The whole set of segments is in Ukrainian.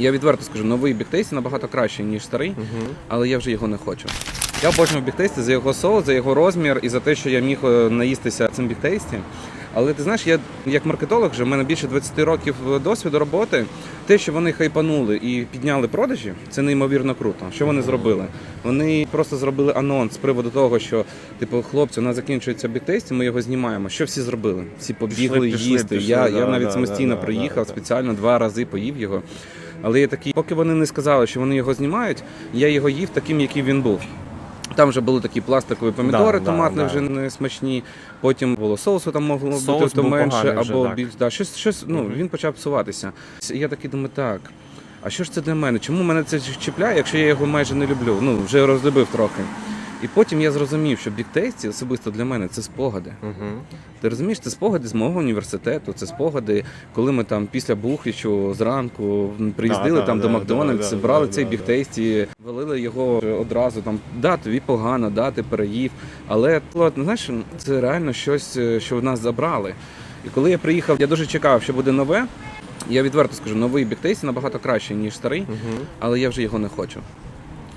Я відверто скажу, новий біктейсті набагато кращий, ніж старий, але я вже його не хочу. Я обожнюю біктейсті за його соус, за його розмір і за те, що я міг е, наїстися цим біктейсті. Але ти знаєш, я як маркетолог, вже в мене більше 20 років досвіду роботи. Те, що вони хайпанули і підняли продажі, це неймовірно круто. Що вони зробили? Вони просто зробили анонс з приводу того, що типу, хлопці, у нас закінчується біктейсті, ми його знімаємо. Що всі зробили? Всі побігли Пішли, пішли, їсти. пішли, я, да, я навіть да, самостійно да, да, приїхав да. спеціально два рази поїв його. Але я такий, поки вони не сказали, що вони його знімають, я його їв таким, який він був. Там вже були такі пластикові помідори, Да, да, томатні да. вже не смачні. Потім було соусу, там могло Соус бути то менше, вже, або так. більш да, щось, щось. Ну він почав псуватися. Я такий думаю, так. А що ж це для мене? Чому мене це чіпляє, якщо я його майже не люблю? Ну вже розлюбив трохи. І потім я зрозумів, що біктейсті особисто для мене це спогади. Угу. Ти розумієш, це спогади з мого університету, це спогади, коли ми там після Бухвічу зранку приїздили Да, там да, до Макдональдс, да, да, брали да, цей да. бігтейсті, валили його одразу. Там да, тобі погано, да, ти переїв. Але от, знаєш, це реально щось, е, що в нас забрали. І коли я приїхав, я дуже чекав, що буде нове. Я відверто скажу, новий бігтейсті набагато кращий, ніж старий, Угу. але я вже його не хочу.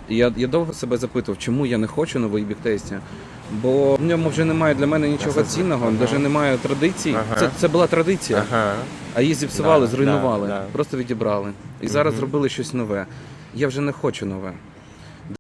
Я, я довго себе запитував, чому я не хочу новий біктейсті. Бо в ньому вже немає для мене нічого Це- цінного, ага. навіть немає традицій. Ага. Це, це була традиція, Ага. а її зіпсували, Да, зруйнували, да, да. просто відібрали. І зараз зробили щось нове. Я вже не хочу нове.